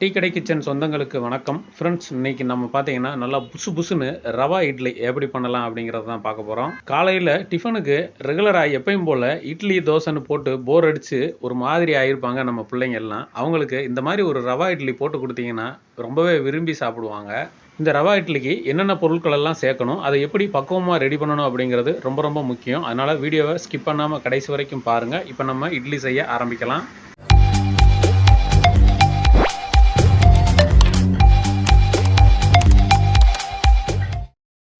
Tea கடை kitchen சொந்தங்களுக்கு வணக்கம். ஃப்ரெண்ட்ஸ் இன்னைக்கு நம்ம பார்த்தீங்கன்னா நல்லா புசு புசுன்னு ரவா இட்லி எப்படி பண்ணலாம் அப்படிங்கிறத தான் பார்க்க போகிறோம் காலையில் டிஃபனுக்கு ரெகுலராக எப்பயும் போல் இட்லி தோசைன்னு போட்டு போர் அடித்து ஒரு மாதிரி ஆகியிருப்பாங்க நம்ம பிள்ளைங்க எல்லாம். அவங்களுக்கு இந்த மாதிரி ஒரு ரவா இட்லி போட்டு கொடுத்தீங்கன்னா ரொம்பவே விரும்பி சாப்பிடுவாங்க. இந்த ரவா இட்லிக்கு என்னென்ன பொருட்கள் எல்லாம் சேர்க்கணும் அதை எப்படி பக்குவமாக ரெடி பண்ணணும் அப்படிங்கிறது ரொம்ப ரொம்ப முக்கியம். அதனால் வீடியோவை ஸ்கிப் பண்ணாமல் கடைசி வரைக்கும் பாருங்கள் இப்போ நம்ம இட்லி செய்ய ஆரம்பிக்கலாம்.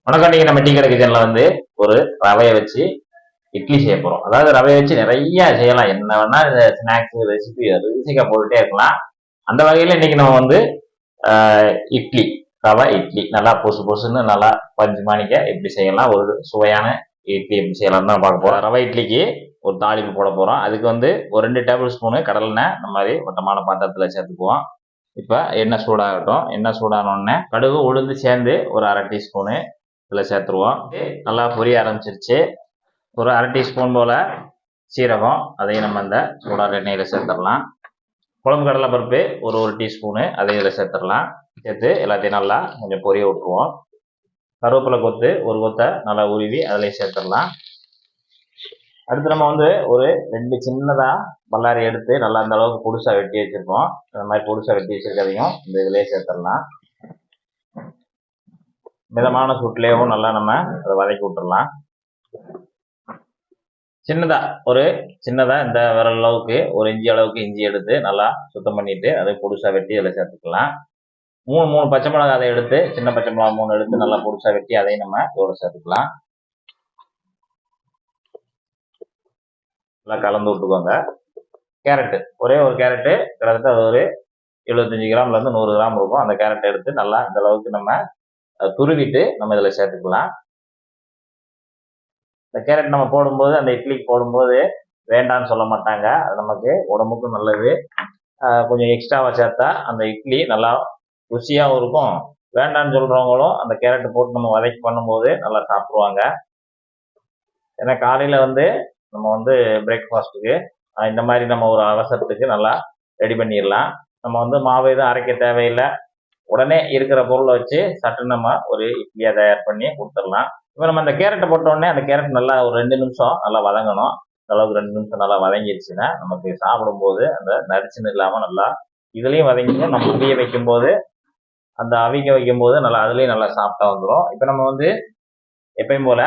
வணக்கம் நீங்க நம்ம டீ கடை கிச்சன்ல வந்து ஒரு ரவையை வச்சு இட்லி செய்ய போறோம். அதாவது ரவையை வச்சு நிறைய செய்யலாம். என்ன வேணா இந்த ஸ்நாக்ஸ் ரெசிபி ருசிக்கா போட்டுட்டே இருக்கலாம். அந்த வகையில இன்னைக்கு நம்ம வந்து இட்லி ரவை இட்லி. நல்லா பொசு பொசுன்னு நல்லா பஞ்சு மாணிக்க எப்படி செய்யலாம் ஒரு சுவையான இட்லி எப்படி செய்யலாம் தான் பார்க்க போறோம். ரவை இட்லிக்கு ஒரு தாளிப்பு போட போறோம். அதுக்கு வந்து ஒரு ரெண்டு டேபிள் ஸ்பூனு கடலெண்ணெய் இந்த மாதிரி வட்டமான பாத்திரத்துல சேர்த்துக்குவோம். இப்போ எண்ணெய் சூடாகட்டும். எண்ணெய் சூடான உடனே கடுகு உளுந்து சேர்ந்து ஒரு அரை டீஸ்பூனு இதில் சேர்த்துருவோம். நல்லா பொரிய ஆரம்பிச்சிருச்சு. ஒரு அரை டீஸ்பூன் போல் சீரகம் அதையும் நம்ம இந்த சூடான எண்ணெயில் சேர்த்துடலாம். குழம்பு கடலை பருப்பு ஒரு ஒரு டீஸ்பூனு அதையும் இதில் சேர்த்துடலாம். சேர்த்து எல்லாத்தையும் நல்லா கொஞ்சம் பொரிய விட்டுருவோம். கருவேப்பிலை கொத்து ஒரு கொத்தை நல்லா உருவி அதிலையும் சேர்த்துடலாம். அடுத்து நம்ம வந்து ஒரு ரெண்டு சின்னதாக பல்லாரி எடுத்து நல்லா அந்த அளவுக்கு புதுசாக வெட்டி வச்சுருக்கோம். அந்த மாதிரி புதுசாக வெட்டி வச்சுருக்கதையும் இந்த இதிலே சேர்த்துடலாம். மிதமான சூட்லேயும் நல்லா நம்ம அதை வதக்கி விட்டுடலாம் சின்னதாக ஒரு சின்னதாக இந்த விரல் அளவுக்கு ஒரு இஞ்சி அளவுக்கு இஞ்சி எடுத்து நல்லா சுத்தம் பண்ணிட்டு அதை புதுசாக வெட்டி அதில் சேர்த்துக்கலாம். மூணு மூணு பச்சை மிளகாய் அதை எடுத்து சின்ன பச்சை மிளகாய் மூணு எடுத்து நல்லா பொடுசா வெட்டி அதையும் நம்ம இதோட சேர்த்துக்கலாம். நல்லா கலந்து விட்டுக்கோங்க. கேரட்டு ஒரே ஒரு கேரட்டு கிட்டத்தட்ட அது ஒரு எழுபத்தஞ்சு கிராம்லேருந்து நூறு கிராம் இருக்கும். அந்த கேரட்டை எடுத்து நல்லா இந்த அளவுக்கு நம்ம துருவிட்டு நம்ம இதில் சேர்த்துக்கலாம். இந்த கேரட் நம்ம போடும்போது அந்த இட்லிக்கு போடும்போது வேண்டாம்னு சொல்ல மாட்டாங்க. அது நமக்கு உடம்புக்கும் நல்லது. கொஞ்சம் எக்ஸ்ட்ராவாக சேர்த்தா அந்த இட்லி நல்லா ருசியாகவும் இருக்கும். வேண்டான்னு சொல்கிறவங்களும் அந்த கேரட் போட்டு நம்ம வதக்கி பண்ணும்போது நல்லா சாப்பிடுவாங்க. ஏன்னா காலையில் வந்து நம்ம வந்து பிரேக்ஃபாஸ்ட்டுக்கு இந்த மாதிரி நம்ம ஒரு அவசரத்துக்கு நல்லா ரெடி பண்ணிடலாம். நம்ம வந்து மாவு எதுவும் அரைக்க தேவையில்லை. உடனே இருக்கிற பொருளை வச்சு சட்டு நம்ம ஒரு இட்லியை தயார் பண்ணி கொடுத்துடலாம். இப்போ நம்ம அந்த கேரட்டை போட்ட உடனே அந்த கேரட் நல்லா ஒரு ரெண்டு நிமிஷம் நல்லா வதங்கணும். அளவுக்கு ரெண்டு நிமிஷம் நல்லா வதங்கிடுச்சுன்னா நமக்கு சாப்பிடும்போது அந்த நரிச்சுன்னு இல்லாமல் நல்லா இதுலேயும் வதங்கிடும் நம்ம புளிய வைக்கும்போது அந்த அவிக்க வைக்கும்போது நல்லா அதுலேயும் நல்லா சாப்பிட்டா வந்துடும் இப்போ நம்ம வந்து எப்பயும் போல்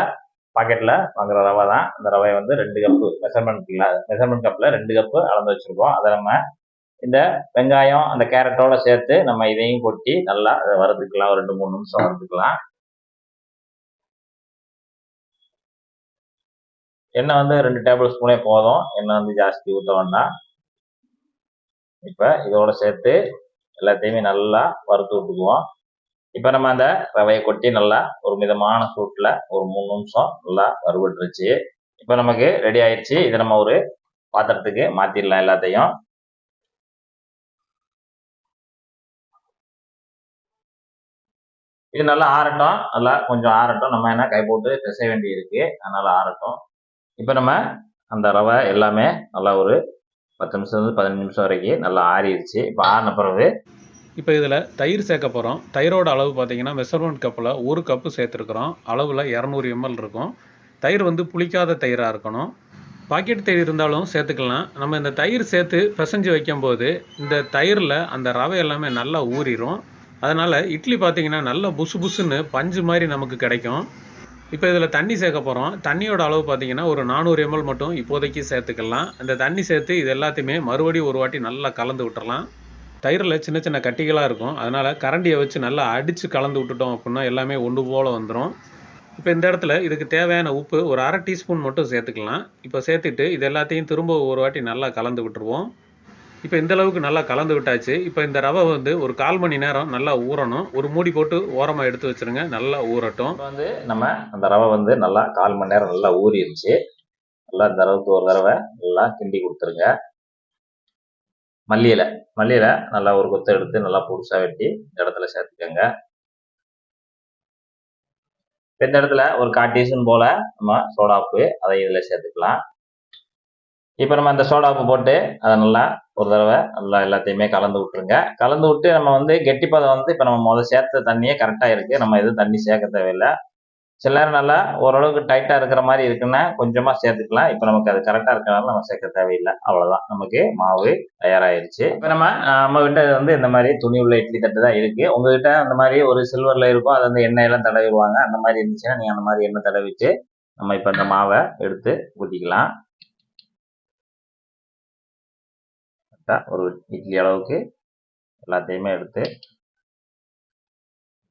பாக்கெட்டில் வாங்குற ரவை தான். அந்த ரவையை வந்து ரெண்டு கப்பு மெஷர்மெண்ட் மெஷர்மெண்ட் கப்பில் ரெண்டு கப்பு அளந்து வச்சுருக்கோம். அதை நம்ம இந்த வெங்காயம் அந்த கேரட்டோட சேர்த்து நம்ம இதையும் கொட்டி நல்லா அதை வறுத்துக்கலாம். ரெண்டு மூணு நிமிஷம் வறுத்துக்கலாம். எண்ணெய் வந்து ரெண்டு டேபிள் ஸ்பூனே போதும். எண்ணெய் வந்து ஜாஸ்தி ஊற்ற வேண்டாம். இப்போ இதோட சேர்த்து எல்லாத்தையுமே நல்லா வறுத்து விட்டுக்குவோம். இப்போ நம்ம அந்த ரவையை கொட்டி நல்லா ஒரு மிதமான சூட்டில் ஒரு மூணு நிமிஷம் நல்லா வறுபட்டுருச்சு. இப்போ நமக்கு ரெடி ஆயிடுச்சு இதை நம்ம ஒரு பாத்திரத்துக்கு மாற்றிடலாம் எல்லாத்தையும். இது நல்லா ஆறட்டும். நல்லா கொஞ்சம் ஆறட்டும். நம்ம என்ன கை போட்டு பிசைய வேண்டி இருக்கு அதனால ஆறட்டும். இப்போ நம்ம அந்த ரவை எல்லாமே நல்லா ஒரு பத்து நிமிஷம் பதினஞ்சு நிமிஷம் வரைக்கும் நல்லா ஆறிடுச்சு. இப்போ ஆறின பிறகு இப்போ இதில் தயிர் சேர்க்க போகிறோம் தயிரோட அளவு பார்த்தீங்கன்னா மெஷர்மெண்ட் கப்பில் ஒரு கப்பு சேர்த்துருக்குறோம். அளவில் இரநூறு எம்எல் இருக்கும். தயிர் வந்து புளிக்காத தயிராக இருக்கணும். பாக்கெட் தயிர் இருந்தாலும் சேர்த்துக்கலாம். நம்ம இந்த தயிர் சேர்த்து பிசைஞ்சு வைக்கும்போது இந்த தயிரில் அந்த ரவை எல்லாமே நல்லா ஊறிடும் அதனால் இட்லி பார்த்தீங்கன்னா நல்லா புசு புசுன்னு பஞ்சு மாதிரி நமக்கு கிடைக்கும். இப்போ இதில் தண்ணி சேர்க்க போகிறோம் தண்ணியோட அளவு பார்த்தீங்கன்னா ஒரு நானூறு எம்எல் மட்டும் இப்போதைக்கு சேர்த்துக்கலாம். அந்த தண்ணி சேர்த்து இது எல்லாத்தையுமே மறுபடியும் ஒரு வாட்டி நல்லா கலந்து விட்டுறலாம். தயிரில் சின்ன சின்ன கட்டிகளாக இருக்கும். அதனால் கரண்டியை வச்சு நல்லா அடித்து கலந்து விட்டுட்டோம் அப்படின்னா எல்லாமே ஒன்று போல் வந்துடும் இப்போ இந்த இடத்துல இதுக்கு தேவையான உப்பு ஒரு அரை டீஸ்பூன் மட்டும் சேர்த்துக்கலாம். இப்போ சேர்த்துட்டு இது எல்லாத்தையும் திரும்ப ஒரு வாட்டி நல்லா கலந்து விட்டுருவோம். இப்போ இந்த அளவுக்கு நல்லா கலந்து விட்டாச்சு. இப்போ இந்த ரவை வந்து ஒரு கால் மணி நேரம் நல்லா ஊறணும். ஒரு மூடி போட்டு ஓரமாக எடுத்து வச்சிருங்க. நல்லா ஊறட்டும். வந்து நம்ம அந்த ரவை வந்து நல்லா கால் மணி நேரம் நல்லா ஊறிடுச்சு. நல்லா இந்த அளவுக்கு ஒரு தடவை நல்லா கிண்டி கொடுத்துருங்க. மல்லியில மல்லியில நல்லா ஒரு கொத்தை எடுத்து நல்லா புதுசாக வெட்டி இந்த இடத்துல சேர்த்துக்கோங்க. இப்ப இந்த இடத்துல ஒரு கால் டீஸ்பூன் போல நம்ம சோடாப்பு அதை இதில் சேர்த்துக்கலாம். இப்போ நம்ம அந்த சோடா உப்பு போட்டு அதை நல்லா ஒரு தடவை நல்லா எல்லாத்தையுமே கலந்து விட்டுருங்க. கலந்து விட்டு நம்ம வந்து கெட்டிப்பதம் வந்து இப்போ நம்ம முதல் சேர்த்த தண்ணியே கரெக்டாக இருக்குது நம்ம எதுவும் தண்ணி சேர்க்க தேவையில்லை. சில நேரம் நல்லா ஓரளவுக்கு டைட்டாக இருக்கிற மாதிரி இருக்குன்னா கொஞ்சமாக சேர்த்துக்கலாம். இப்போ நமக்கு அது கரெக்டாக இருக்கிறனால நம்ம சேர்க்க தேவையில்லை. அவ்வளோதான் நமக்கு மாவு தயாராகிருச்சு இப்போ நம்ம நம்ம கிட்ட வந்து இந்த மாதிரி துணி உள்ள இட்லி தட்டு தான் இருக்குது உங்ககிட்ட அந்த மாதிரி ஒரு சில்வரில் இருக்கும் அது வந்து எண்ணெயெல்லாம் தடவிடுவாங்க. அந்த மாதிரி இருந்துச்சுன்னா நீங்கள் அந்த மாதிரி எண்ணெய் தடவிட்டு நம்ம இப்போ இந்த மாவை எடுத்து ஊற்றிக்கலாம் கரெக்டாக ஒரு இட்லி அளவுக்கு எல்லாத்தையுமே எடுத்து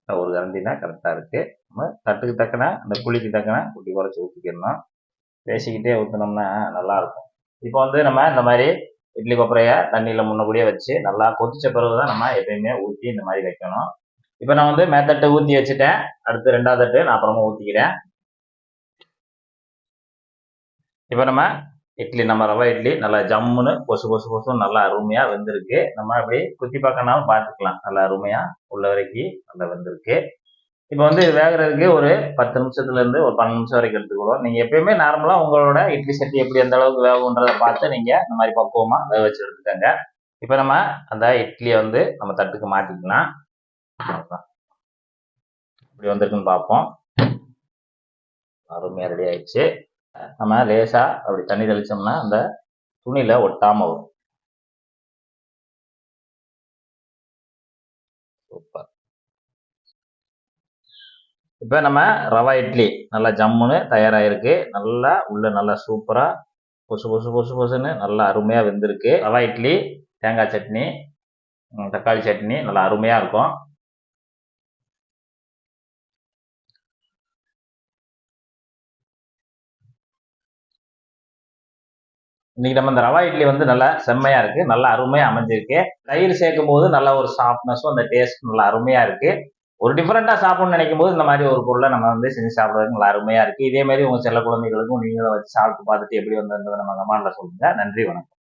ஒரு கரண்டினா கரெக்டாக இருக்குது நம்ம தட்டுக்கு தக்கன அந்த குழிக்கு தக்கன குட்டி குறைச்சி ஊற்றிக்கிடணும் பேசிக்கிட்டே ஊற்றினோம்னா நல்லாயிருக்கும் இப்போ வந்து நம்ம இந்த மாதிரி இட்லி கொப்பரையை தண்ணியில் முன்னக்கூடியே வச்சு நல்லா கொதிச்ச பிறகு தான் நம்ம எப்பயுமே ஊற்றி இந்த மாதிரி வைக்கணும் இப்போ நான் வந்து மேத்தட்டு ஊற்றி வச்சுட்டேன் அடுத்து ரெண்டாவது தட்டு நான் அப்புறமா ஊற்றிக்கிறேன் இப்போ நம்ம இட்லி நம்ம ரவா இட்லி நல்லா ஜம்முன்னு கொசு கொசு கொசு நல்லா அருமையாக வெந்திருக்கு. நம்ம அப்படி குத்தி பார்க்கனாலும் பார்த்துக்கலாம். நல்லா அருமையாக உள்ள வரைக்கும் நல்லா வெந்திருக்கு. இப்போ வந்து இது வேகிறதுக்கு ஒரு பத்து நிமிஷத்துலேருந்து ஒரு பன்னெண்டு நிமிஷம் வரைக்கும் எடுத்துக்கிடுவோம் நீங்கள் எப்பயுமே நார்மலாக உங்களோட இட்லி சட்டி எப்படி எந்த அளவுக்கு வேகுன்றதை பார்த்து நீங்கள் இந்த மாதிரி பக்குவமாக வேக வச்சு எடுத்துக்கோங்க. இப்போ நம்ம அந்த இட்லியை வந்து நம்ம தட்டுக்கு மாற்றிக்கலாம் இப்படி வந்திருக்குன்னு பார்ப்போம். அருமையாக ரெடி ஆயிடுச்சு. நம்ம லேசா அப்படி தண்ணி தெளிச்சோம்னா அந்த துணியில ஒட்டாம வரும். சூப்பர். இப்போ நம்ம ரவா இட்லி நல்லா ஜம்முன்னு தயாராகிருக்கு நல்லா உள்ள நல்லா சூப்பரா பொசு பொசு பொசு பொசுன்னு நல்லா அருமையா வெந்திருக்கு. ரவா இட்லி தேங்காய் சட்னி தக்காளி சட்னி நல்லா அருமையா இருக்கும். இன்னைக்கு நம்ம இந்த ரவா இட்லி வந்து நல்லா செம்மையா இருக்கு. நல்லா அருமையா அமைஞ்சிருக்கு. தயிர் சேர்க்கும் போது நல்ல ஒரு சாஃப்ட்னஸும் அந்த டேஸ்ட் நல்லா அருமையா இருக்கு. ஒரு டிஃப்ரெண்டா சாப்பிடணும்னு நினைக்கும் போது இந்த மாதிரி ஒரு பொருளை நம்ம வந்து செஞ்சு சாப்பிடுறதுக்கு நல்லா அருமையா இருக்கு. இதே மாதிரி உங்க செல்ல குழந்தைகளுக்கும் நீங்களும் வச்சு சாப்பிட்டு பார்த்துட்டு எப்படி வந்திருந்தது நம்ம கமெண்ட்ல சொல்லுங்க. நன்றி வணக்கம்.